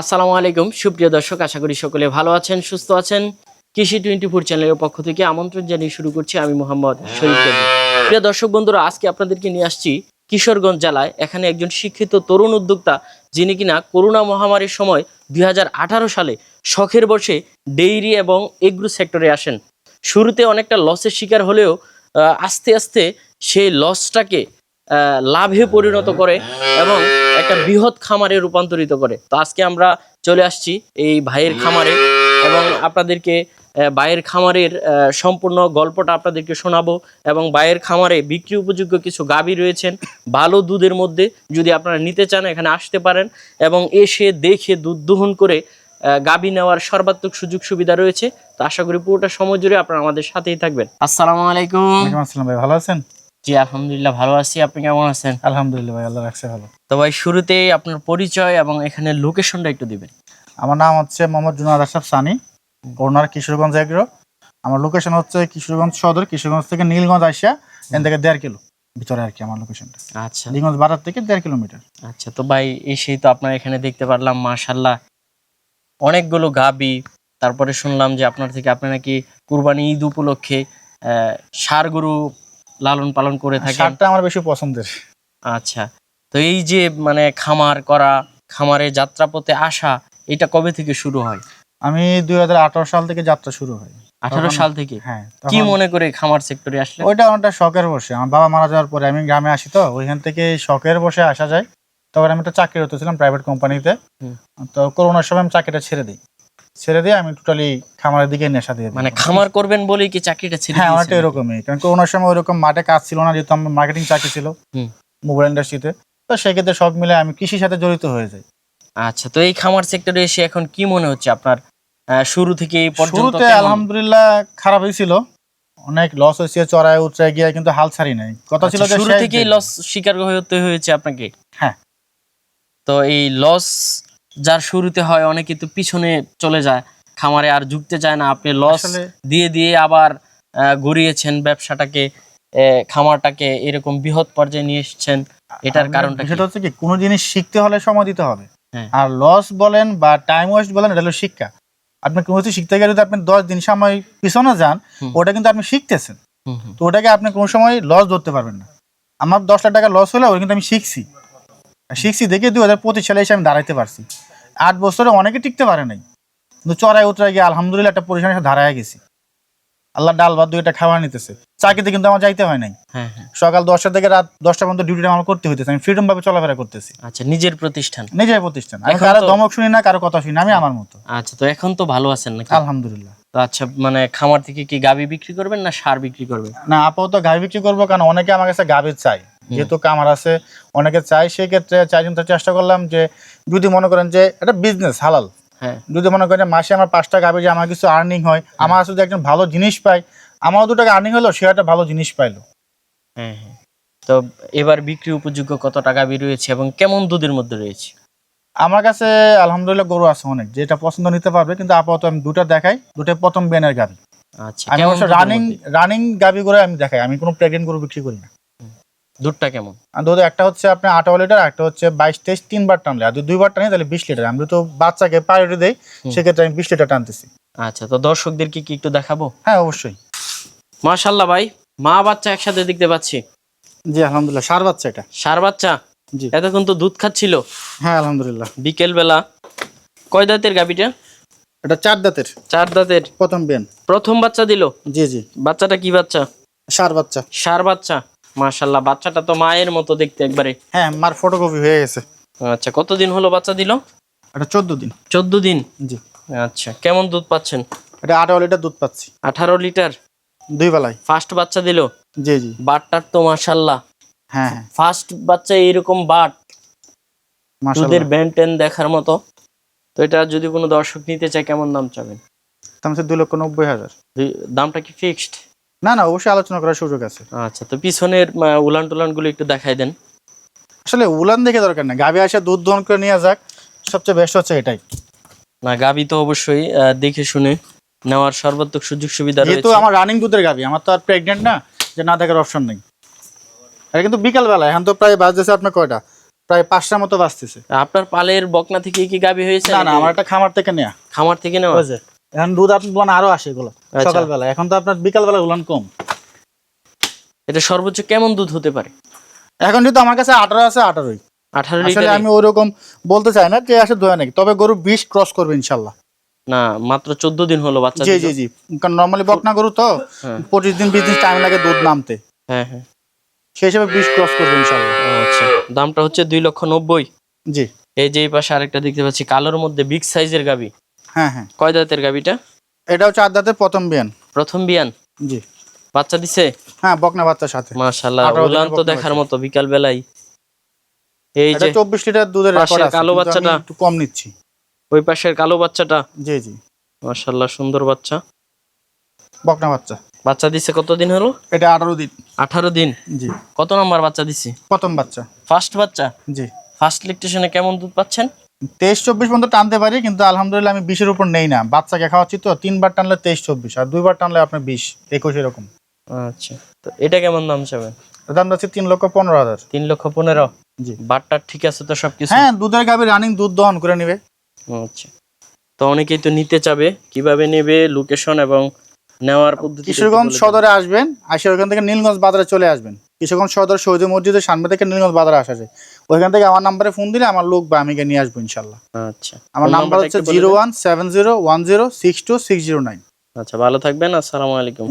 আসসালামু আলাইকুম। সুপ্রিয় দর্শক, আশা করি সকলে ভালো আছেন, সুস্থ আছেন। কৃষি টোয়েন্টি ফোর চ্যানেলের পক্ষ থেকে আমন্ত্রণ জানিয়ে শুরু করছি আমি মোহাম্মদ শরীফ প্রিয় দর্শক বন্ধুরা, আজকে আপনাদেরকে নিয়ে আসছি কিশোরগঞ্জ জেলায়। এখানে একজন শিক্ষিত তরুণ উদ্যোক্তা, যিনি কিনা করোনা মহামারীর সময় দুই হাজার আঠারো সালে শখের বসে ডেইরি এবং এগ্রো সেক্টরে আসেন। শুরুতে অনেকটা লসের শিকার হলেও আস্তে আস্তে সেই লসটাকে লাভে পরিণত করে এবং একটা বৃহৎ খামারে রূপান্তরিত করে। তো আজকে আমরা চলে আসছি এই ভাইয়ের খামারে এবং আপনাদেরকে ভাইয়ের খামারের সম্পূর্ণ গল্পটা আপনাদেরকে শোনাবো এবং ভাইয়ের খামারে বিক্রি উপযোগ্য কিছু গাবি রয়েছেন, ভালো দুধের মধ্যে যদি আপনারা নিতে চান এখানে আসতে পারেন এবং এসে দেখে দুধ দহন করে গাবি নেওয়ার সর্বাত্মক সুযোগ সুবিধা রয়েছে। তো আশা করি পুরোটা সময় জুড়ে আপনারা আমাদের সাথেই থাকবেন। আসসালামু আলাইকুম। আসসালাম ভাই, ভালো আছেন? জি আলহামদুলিল্লাহ ভালো আছি। আপনি কেমন আছেন? আলহামদুলিল্লাহ ভাই আল্লাহ রাখছে ভালো। তো ভাই শুরুতেই আপনার পরিচয় এবং এখানে লোকেশনটা একটু দিবেন। আমার নাম হচ্ছে মোহাম্মদ জুনাদ আশরাফ সানি ওনার কিশোরগঞ্জ এগ্রো। আমার লোকেশন হচ্ছে কিশোরগঞ্জ সদর কিশোরগঞ্জ থেকে নীলগঞ্জ আসিয়া এখান থেকে দেড় কিলো ভিতরে আর কি আমার লোকেশনটা আচ্ছা। নীলগঞ্জ বাজার থেকে দেড় কিলোমিটার। আচ্ছা তো ভাই এসেই তো আপনার এখানে দেখতে পারলাম মাশাল্লাহ অনেকগুলো গাবি তারপরে শুনলাম যে আপনার থেকে আপনি নাকি কুরবানি ঈদ উপলক্ষে আহ, ষাড় গরু লালন পালন করে থাকেন? শার্টটা আমার বেশি পছন্দের। আচ্ছা। তো এই যে মানে খামার করা খামারে যাত্রাপথে আসা এটা কবে থেকে শুরু হয়? আমি দুই হাজার আঠারো সাল থেকে যাত্রা শুরু হয়। আঠারো সাল থেকে? হ্যাঁ কি মনে করে খামার সেক্টরে আসলে ওইটা অনেকটা শখের বসে। আমার বাবা মারা যাওয়ার পরে আমি গ্রামে আসি তো ওইখান থেকে শখের বসে আসা যায়। তখন আমি একটা চাকরি করতেছিলাম প্রাইভেট কোম্পানিতে তো করোনার সময় আমি চাকরিটা ছেড়ে দিই। ছেড়ে দিয়ে আমি টোটালি খামারের দিকে নেশা দিয়ে মানে খামার করবেন বলেই কি চাকরিটা ছেড়ে হ্যাঁ? অনেকটা এরকমই। কারণ করোনার সময় ওইরকম মাঠে কাজ ছিল না যেহেতু আমার মার্কেটিং চাকরি ছিল। মোবাইল ইন্ডাস্ট্রিতে তো সেক্ষেত্রে সব মিলে আমি কৃষির সাথে জড়িত হয়ে যাই। আচ্ছা তো এই খামার সেক্টরে এসে এখন কি মনে হচ্ছে আপনার শুরু থেকে এই পর্যন্ত শুরুতে আলহামদুলিল্লাহ খারাপই ছিল। অনেক লস হয়েছে চড়ায় উচ্চায় গিয়ে কিন্তু হাল ছাড়ি নাই। কথা ছিল আচ্ছা, যে শুরু থেকেই লস শিকার হতে হয়েছে আপনাকে? হ্যাঁ। তো এই লস যার শুরুতে হয় অনেকে তো পিছনে চলে যায় খামারে আর ঝুঁকতে চায় না। আপনি লস দিয়ে দিয়ে আবার গড়িয়েছেন ব্যবসাটাকে খামারটাকে এরকম বৃহৎ পর্যায়ে নিয়ে এসেছেন এটার কারণটা? বিষয়টা হচ্ছে কি কোনো জিনিস শিখতে হলে সময় দিতে হবে। হ্যাঁ। আর লস বলেন বা টাইম ওয়েস্ট বলেন এটা হলো শিক্ষা। আপনি কোনো কিছু শিখতে গেলে যদি আপনি দশ দিন সময় পিছনে যান ওটা কিন্তু আপনি শিখতেছেন। তো ওটাকে আপনি কোনো সময় লস ধরতে পারবেন না। আমার দশ লাখ টাকা লস হলে ওটা কিন্তু আমি শিখছি। শিখছি দেখে দু হাজার পঁচিশ সালে এসে আমি দাঁড়াইতে পারছি। আট বছরে অনেকে টিকতে পারে নাই। কিন্তু চড়াই উতরাই গিয়ে আলহামদুলিল্লাহ একটা পরিশ্রমের সাথে দাঁড়ায় গেছি। আল্লাহ ডাল ভাত দুইটা খাবার নিতেছে। চাকরিতে কিন্তু আমার যাইতে হয় নাই। হ্যাঁ হ্যাঁ। সকাল দশটা থেকে রাত দশটা পর্যন্ত ডিউটিটা আমার করতে হইতেছে। আমি ফ্রিডম ভাবে চলাফেরা করতেছি। আচ্ছা নিজের প্রতিষ্ঠান। নিজের প্রতিষ্ঠান। আমি কারও দমক শুনি না কারও কথা শুনি আমি আমার মতো। আচ্ছা তো এখন তো ভালো আছেন নাকি? আলহামদুলিল্লাহ। তো আচ্ছা মানে খামার থেকে কি গাবি বিক্রি করবেন না সার বিক্রি করবেন? না আপাতত গাভি বিক্রি করব কারণ অনেকে আমার কাছে গাভি চাই যেহেতু কামার আছে অনেকে চাই সেই ক্ষেত্রে চারজন তো চেষ্টা করলাম যে যদি মনে করেন যে এটা বিজনেস হালাল। হ্যাঁ। যদি মনে করেন মাসে আমার পাঁচটা গাভি যে আমার কিছু আর্নিং হয় আমার যদি একজন ভালো জিনিস পাই আমারও দু টাকা আর্নিং হলো সে একটা ভালো জিনিস পাইলো। হ্যাঁ হ্যাঁ। তো এবার বিক্রি উপযোগ্য কত টাকা বেরিয়েছে এবং কেমন দুধের মধ্যে রয়েছে? আমার কাছে আলহামদুলিল্লাহ গরু আছে অনেক যেটা পছন্দ নিতে পারবে কিন্তু আপাতত আমি দুটা দেখাই দুটাই প্রথম বেনের গাভি আচ্ছা আমি রানিং রানিং গাভি করে আমি দেখাই আমি কোনো প্রেগনেন্ট গরু বিক্রি করি না। দুধটা কেমন? দুধ একটা হচ্ছে আপনার আঠারো লিটার একটা হচ্ছে বাইশ তেইশ তিনবার টানলে। আর দুইবার টানি তাহলে বিশ লিটার। আমি তো বাচ্চাকে প্রায়োরিটি দেই। সেক্ষেত্রে আমি বিশ লিটার টানতেছি। আচ্ছা তো দর্শকদেরকে কি একটু দেখাবো? হ্যাঁ অবশ্যই। মাশাল্লাহ ভাই মা বাচ্চা একসাথে দেখতে পাচ্ছি। জি আলহামদুলিল্লাহ। সার বাচ্চা এটা। সার বাচ্চা? জি। এতক্ষণ তো দুধ খাচ্ছিল? হ্যাঁ আলহামদুলিল্লাহ। বিকেল বেলা কয় দাঁতের গাবিটা এটা চার দাঁতের। চার দাঁতের। প্রথম বেন। প্রথম বাচ্চা দিল? জি জি। বাচ্চাটা কি বাচ্চা? সার বাচ্চা। সার বাচ্চা। মাশাল্লাহ বাচ্চাটা তো মায়ের মতো দেখতে একবারে। হ্যাঁ মার ফটোকপি হয়ে গেছে। আচ্ছা কতদিন হলো বাচ্চা দিল? এটা চোদ্দ দিন। চোদ্দ দিন? জি। আচ্ছা কেমন দুধ পাচ্ছেন? এটা আঠারো লিটার দুধ পাচ্ছি। আঠারো লিটার? দুই বেলায়। ফার্স্ট বাচ্চা দিল? জি জি। বাটটার তো মাশাল্লাহ হ্যাঁ হ্যাঁ। ফার্স্ট বাচ্চা এইরকম বাট। দুধের ব্যান্টেন দেখার মতো। তো এটা যদি কোনো দর্শক নিতে চায় কেমন দাম চাবেন? দাম হচ্ছে দুই লক্ষ নব্বই হাজার। দামটা কি ফিক্সড না না অবশ্যই আলোচনা করার সুযোগ আছে। আচ্ছা তো পিছনের উলান টুলানগুলো একটু দেখাই দেন। আসলে উলান দেখে দরকার না গাভি আসে দুধ দহন করে নিয়ে যাক সবচেয়ে বেস্ট হচ্ছে এটাই। না গাবি তো অবশ্যই দেখে শুনে নেওয়ার সর্বাত্মক সুযোগ সুবিধা রয়েছে। আমার রানিং দুধের গাভি আমার তো আর প্রেগনেন্ট না যে না দেখার অপশন নেই। এটা কিন্তু বিকাল বেলা এখন তো প্রায় বাজতেছে আপনার কয়টা? প্রায় পাঁচটার মতো বাজতেছে। আপনার পালের বকনা থেকে কি গাবি হয়েছে না না আমার একটা খামার থেকে নেওয়া খামার থেকে নেওয়া? এখন দুধ আপনি বলেন আরও আসে এগুলো আচ্ছা। সকালবেলা। এখন তো আপনার বিকালবেলা গুলান কম। এটা সর্বোচ্চ কেমন দুধ হতে পারে? এখন যেহেতু আমার কাছে আঠারো আছে আঠারোই। আঠারো আসলে আমি ওইরকম বলতে চাই না যে আসে ধোয়া নাকি তবে গরু বিশ ক্রস করবে ইনশাল্লাহ। না মাত্র চোদ্দ দিন হলো বাচ্চা জি জি জি। কারণ নর্মালি বকনা গরু তো হ্যাঁ। পঁচিশ দিন বিশ দিন টাইম লাগে দুধ নামতে। হ্যাঁ হ্যাঁ। সেই হিসেবে বিশ ক্রস করবে ইনশাল্লাহ। আচ্ছা দামটা হচ্ছে দুই লক্ষ নব্বই। জি। এই যে এই পাশে আরেকটা দেখতে পাচ্ছি কালোর মধ্যে বিগ সাইজের গাবি। হ্যাঁ হ্যাঁ। কয় দাঁতের গাবিটা এটা হচ্ছে আদাতে প্রথম বিয়ান। প্রথম বিয়ান? জি। বাচ্চা দিছে? হ্যাঁ বকনা বাচ্চার সাথে। মাশাল্লাহ আঠারো উলান তো দেখার মতো বিকাল বেলায় এই যে চব্বিশ লিটার দুধের রেকর্ড আছে কালো বাচ্চাটা। একটু কম নিচ্ছি। ওই পাশের কালো বাচ্চাটা? জি জি। মাশাল্লাহ সুন্দর বাচ্চা। বকনা বাচ্চা। বাচ্চা দিছে কতদিন হলো? এটা আঠারো দিন। আঠারো দিন? জি। কত নাম্বার বাচ্চা দিছে? প্রথম বাচ্চা। ফার্স্ট বাচ্চা? জি। ফার্স্ট ইলেকট্রিশনে কেমন দুধ পাচ্ছেন? তেইশ চব্বিশ পর্যন্ত টানতে পারি কিন্তু আলহামদুলিল্লাহ আমি বিশের উপর নেই না। বাচ্চাকে খাওয়াচ্ছি তো তিনবার টানলে তেইশ চব্বিশ আর দুইবার টানলে আপনার বিশ একুশ এরকম। আচ্ছা। তো এটা কেমন দাম চাবেন? দাম যাচ্ছে তিন লক্ষ পনেরো হাজার। তিন লক্ষ পনেরো? জি। বাটটার ঠিক আছে তো সবকিছু? হ্যাঁ দুধের গাভী রানিং দুধ দহন করে নিবে। আচ্ছা। তো অনেকেই তো নিতে চাবে কীভাবে নেবে লোকেশন এবং নেওয়ার পদ্ধতি কিশোরগঞ্জ সদরে আসবেন আসে ওইখান থেকে নীলগঞ্জ বাজারে চলে আসবেন। কিশোরগঞ্জ সদর শহীদ মসজিদের সামনে থেকে নীলগঞ্জ বাজারে আসা যায়। ওইখান থেকে আমার নাম্বারে ফোন দিলে আমার লোক বা আমিকে নিয়ে আসব ইনশাল্লাহ। আচ্ছা। আমার নাম্বার হচ্ছে zero. One seven zero one zero six two six zero nine আচ্ছা ভালো থাকবেন আসসালামু আলাইকুম।